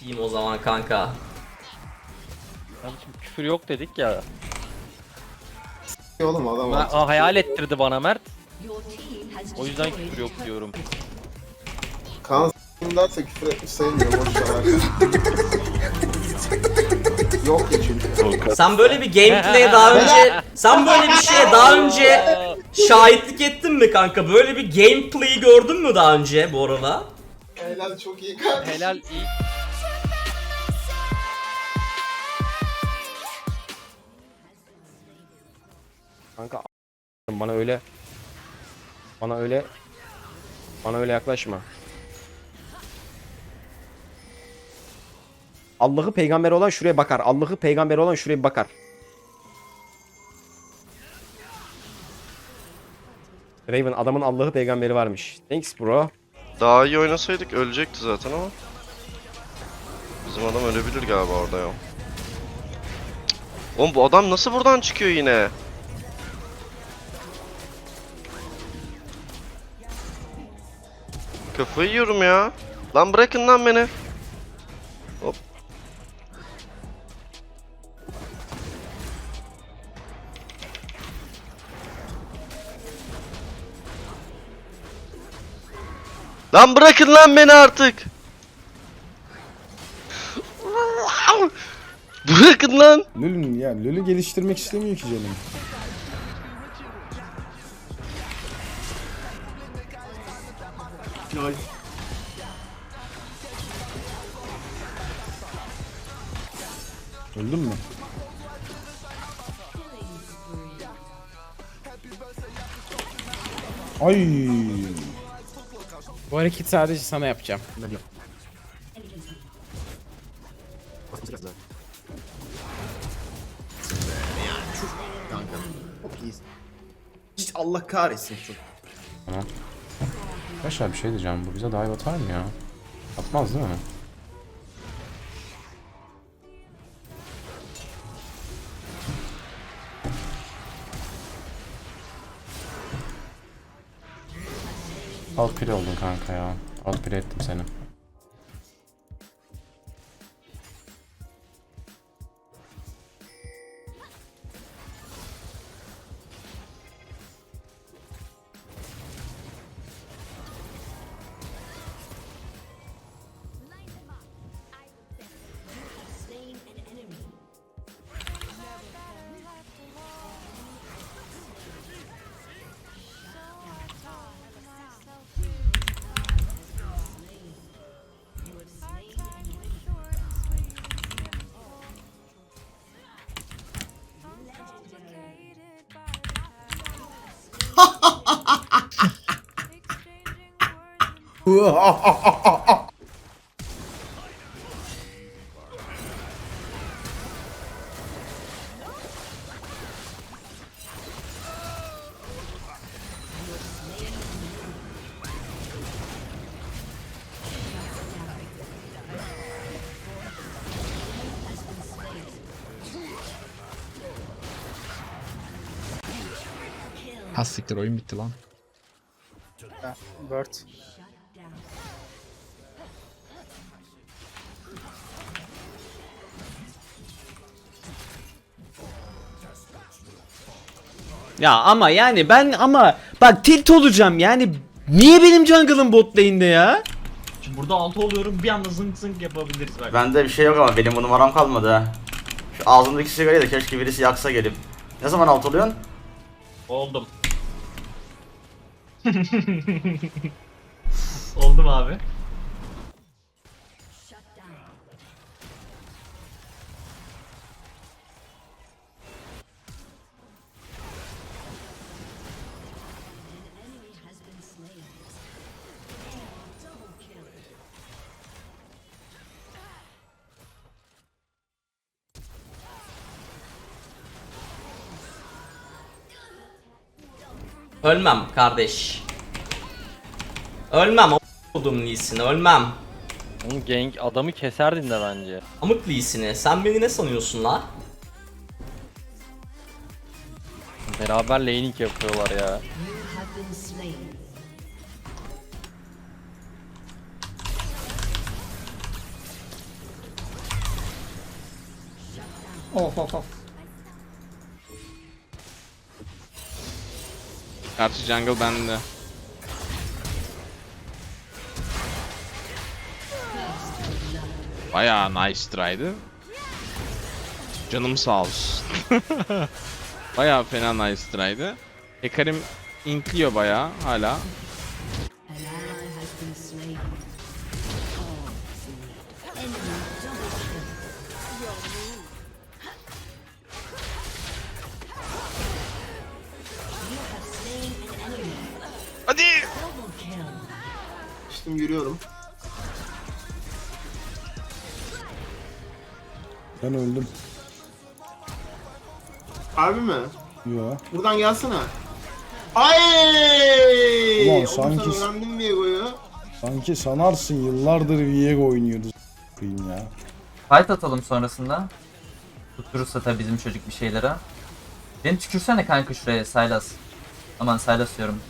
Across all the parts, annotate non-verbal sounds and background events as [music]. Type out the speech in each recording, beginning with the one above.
Kim o zaman kanka? Kardeşim küfür yok dedik ya. Oğlum adam Ha, artık. aa, hayal ettirdi bana Mert. O yüzden küfür yok diyorum. Kaan s**tim derse küfür etmiş sayılmıyor boş ver. Yok ya çünkü. Sen böyle bir gameplay'e [laughs] daha önce [laughs] sen böyle bir şeye daha önce [laughs] şahitlik ettin mi kanka? Böyle bir gameplay'i gördün mü daha önce bu arada? Helal çok iyi kardeşim. Helal iyi. Kanka bana öyle bana öyle bana öyle yaklaşma. Allah'ı peygamber olan şuraya bakar. Allah'ı peygamber olan şuraya bakar. Raven adamın Allah'ı peygamberi varmış. Thanks bro. Daha iyi oynasaydık ölecekti zaten ama. Bizim adam ölebilir galiba orada ya. Oğlum bu adam nasıl buradan çıkıyor yine? Kafayı yiyorum ya. Lan bırakın lan beni. Lan bırakın lan beni artık. Bırakın lan. Lül'ün ya Lül'ü geliştirmek istemiyor ki canım. Öldün mü? Ay. Bu hareketi sadece sana yapacağım. Hiç Allah kahretsin çok. Arkadaşlar bir şey diyeceğim. Bu bize dive atar mı ya? Atmaz değil mi? Outpire oldun kanka ya. Outpire ettim seni. Ha siktir oyun bitti lan. Bird. Ya ama yani ben ama bak tilt olacağım yani niye benim jungle'ım bot lane'de ya? Şimdi burada altı oluyorum bir anda zınk zınk yapabiliriz belki. Bende bir şey yok ama benim bu numaram kalmadı ha. Şu ağzımdaki sigarayı da keşke birisi yaksa gelip. Ne zaman alt oluyorsun? Oldum. [laughs] Oldum abi. Ölmem kardeş. Ölmem oldum Lee'sini ölmem. Oğlum gang adamı keserdin de bence. Amık Lee'sini sen beni ne sanıyorsun la? Beraber laning yapıyorlar ya. Of of of. Karşı jungle bende. Bayağı nice try'dı. Canım sağ olsun. [laughs] bayağı fena nice try'dı. Hekarim intliyor bayağı hala. İşte yürüyorum. Ben öldüm. Harbi mi? Yo. Buradan gelsene. Ay! Ulan sanki- sen öğrendin mi Ego'yu? Sanki sanarsın yıllardır Viego oynuyoruz. Koyayım ya. Fight atalım sonrasında. Tutturursa tabii bizim çocuk bir şeylere. Beni tükürsene kanka şuraya Sylas. Aman Sylas diyorum.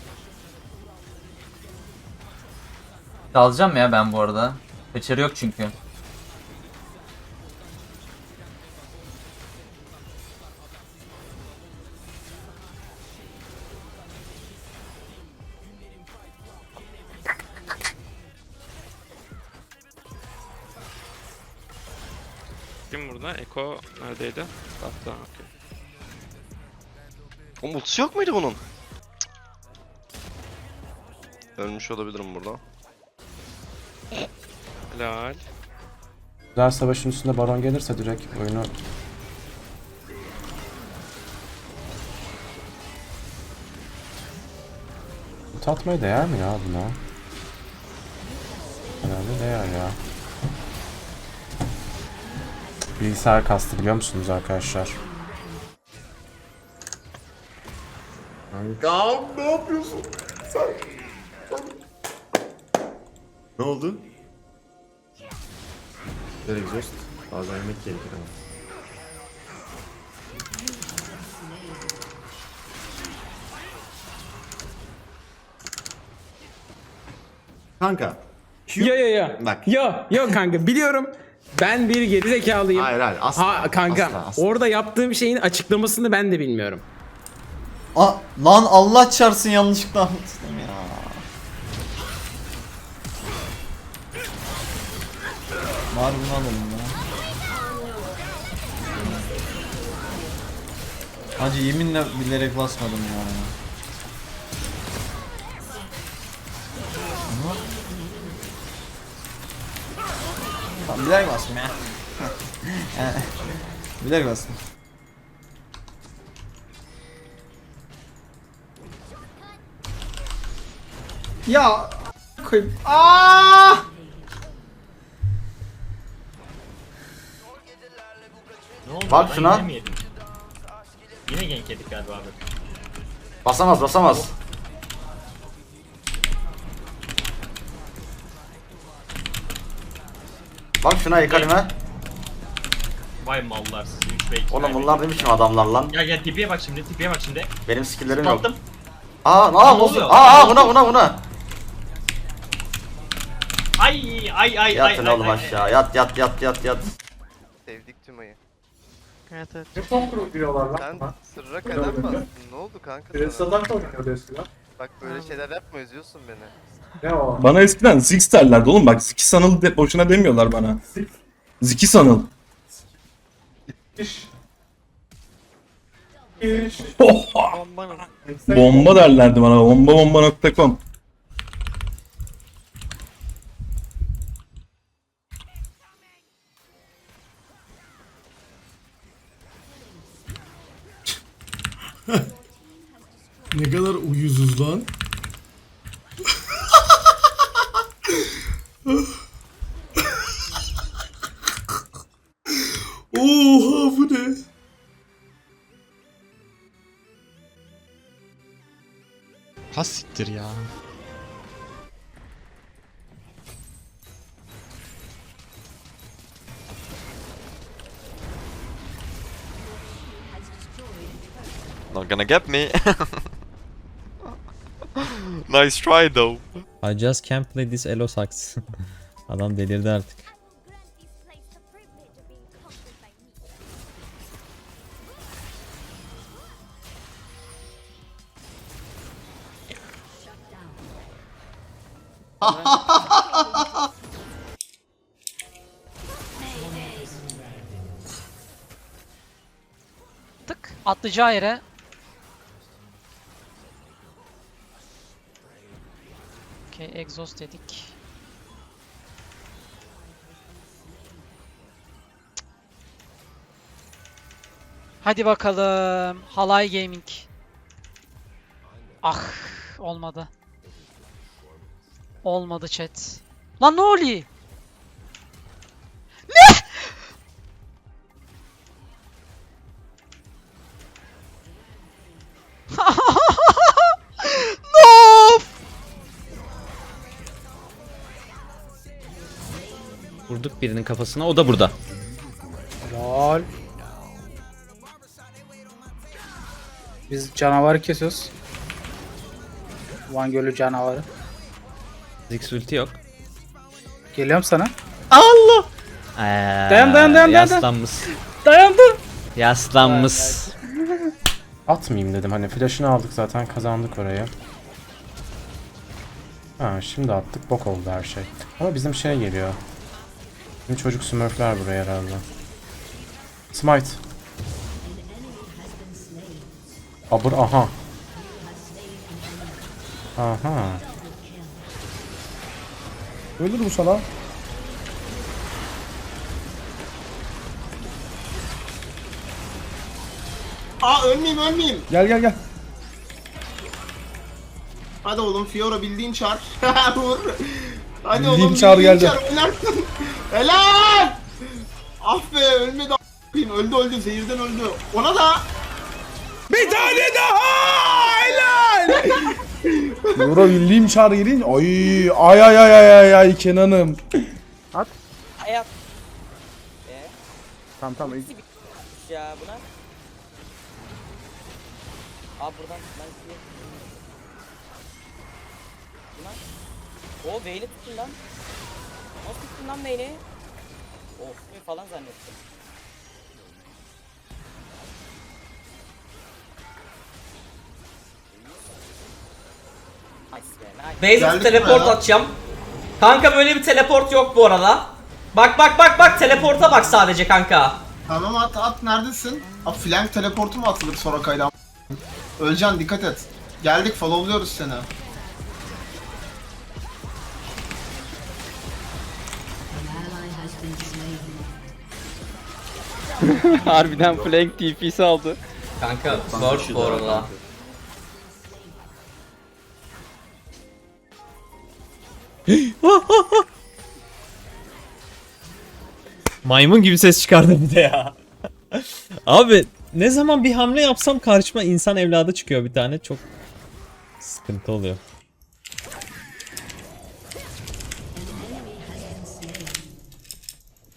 Dalacağım ya ben bu arada. Kaçarı yok çünkü. Kim burada? Eko neredeydi? Hatta okey. Oğlum ultisi yok muydu bunun? Cık. Ölmüş olabilirim burada. Helal. Güzel savaşın üstünde baron gelirse direkt oyunu Ult atmaya değer mi ya buna? Herhalde değer ya. Bilgisayar kastı biliyor musunuz arkadaşlar? Ya ne yapıyorsun? Sen... Ne oldu? Böyle exhaust. Bazen yemek gerekir ama. Kanka. Q... Yo yo yo. Bak. Yo yo kanka biliyorum. Ben bir gerizekalıyım. Hayır hayır asla. Ha kanka asla, asla. orada yaptığım şeyin açıklamasını ben de bilmiyorum. Aa, lan Allah çarpsın yanlışlıkla Var bunu alalım ya. Hacı yeminle bilerek basmadım ya. Ama- Tamam bilerek bastım ya. [laughs] bilerek bastım. Ya koyayım. Aa! Bak şuna. Yine gank yedik galiba abi. Basamaz basamaz. Bak şuna ekalime. Vay mallar sizi 3 ve 2 Oğlum bunlar ne biçim adamlar lan? Gel gel tipiye bak şimdi tipiye bak şimdi. Benim skilllerim yok. Attım. Aa, Ne oluyor? Aa, aa, buna buna buna. Ay ay ay ay Yatın ay, oğlum ay, aşağı. Yat yat yat yat yat. Sevdik Tümay'ı. Evet evet. Sen sırra kadar bastın. Ne oldu kanka sana? Bak böyle şeyler yapma üzüyorsun beni. Bana eskiden Ziggs derlerdi oğlum bak Ziki Sanıl de, boşuna demiyorlar bana. Ziki Sanıl. Oha! Bomba derlerdi bana bomba bomba.com Ne kadar uyuzuz lan. Oha bu ne? Ha siktir ya. Not gonna get me. [laughs] Nice try though. I just can't play this elo sucks. [laughs] Adam delirdi artık. Tık atlayacağı yere Exhaust dedik. Hadi bakalım. Halay Gaming. Ah olmadı. Olmadı chat. Lan ne oluyor? Vurduk birinin kafasına o da burada. Lol. Biz canavarı kesiyoruz. Van Gölü canavarı. Ziggs ulti yok. Geliyorum sana. Allah! Ee, Dayan, dayan, dayan, dayan. Yaslanmış. Dayandı. Yaslanmış. Atmayayım dedim hani flash'ını aldık zaten kazandık orayı. Ha şimdi attık bok oldu her şey. Ama bizim şey geliyor. Şimdi çocuk smurfler buraya herhalde. Smite. Abur aha. Aha. Öldür bu sana. Aa ölmeyeyim ölmeyeyim. Gel gel gel. Hadi oğlum Fiora bildiğin çar. [laughs] Vur. Hadi oğlum çar bildiğin geldi. oynarsın. [laughs] Helal. Ah be ölmedi a**ayım. Öldü öldü zehirden öldü. Ona da. Bir tane daha! Helal! [laughs] Euro bildiğim çağrı girin. Ay ay ay ay ay ay ay Kenan'ım. Hayat Tamam tamam. ya buna. Abi buradan O Vayne'i tuttun lan. Nasıl tuttun lan Vayne'i? Of falan zannettim. Nice be, nice. Basic Geldik teleport atacağım. Kanka böyle bir teleport yok bu arada. Bak bak bak bak teleporta bak sadece kanka. Tamam at at neredesin? Abi flank teleportu mu atılır sonra kaydan? Öleceksin dikkat et. Geldik followluyoruz seni. [laughs] Harbiden flank TP'si aldı. Kanka Word bu arada. Maymun gibi ses çıkardı bir de ya. [laughs] Abi ne zaman bir hamle yapsam karşıma insan evladı çıkıyor bir tane çok sıkıntı oluyor.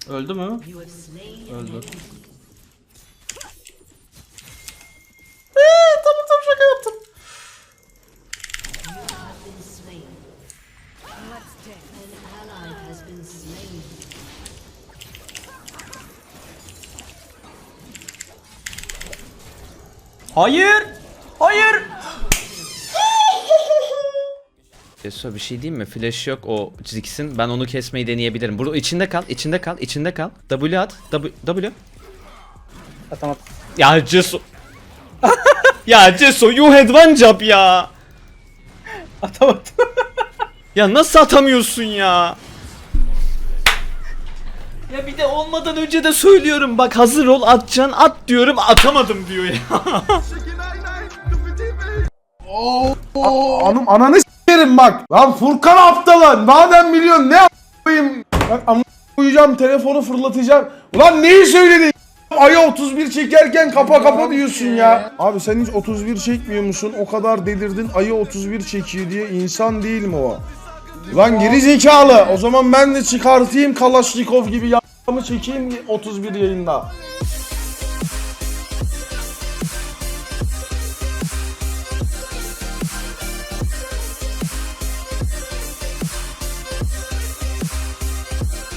Öldü mü? Öldü. Hayır! Hayır! [laughs] Eso bir şey diyeyim mi? Flash yok o Ziggs'in. Ben onu kesmeyi deneyebilirim. Burada içinde kal, içinde kal, içinde kal. W at. W. W. Atamadım. Ya Ceso. ya Ceso you had one job ya. Atamadım. Ya nasıl atamıyorsun ya? Ya bir de olmadan önce de söylüyorum bak hazır ol atacaksın at diyorum atamadım diyor ya. Anım ananı s**erim bak. Lan Furkan aptalı. Madem biliyorsun ne yapayım? Bak am koyacağım telefonu fırlatacağım. Ulan neyi söyledin? Aya 31 çekerken kapa kapa diyorsun ya. Abi sen hiç 31 çekmiyor musun? O kadar delirdin ayı 31 çekiyor diye insan değil mi o? Lan geri zekalı. O zaman ben de çıkartayım Kalaşnikov gibi ya***mı çekeyim 31 yayında.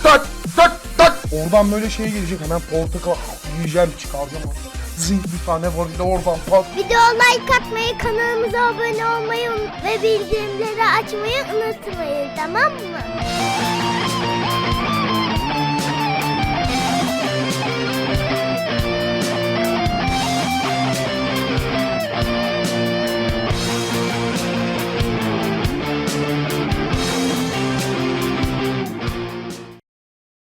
tak tak tak. Oradan böyle şey gelecek hemen portakal yiyeceğim çıkaracağım. Zing bir tane var bir de oradan pat. Video like atmayı, kanalımıza abone olmayı ve bildirimleri açmayı unutmayın tamam mı?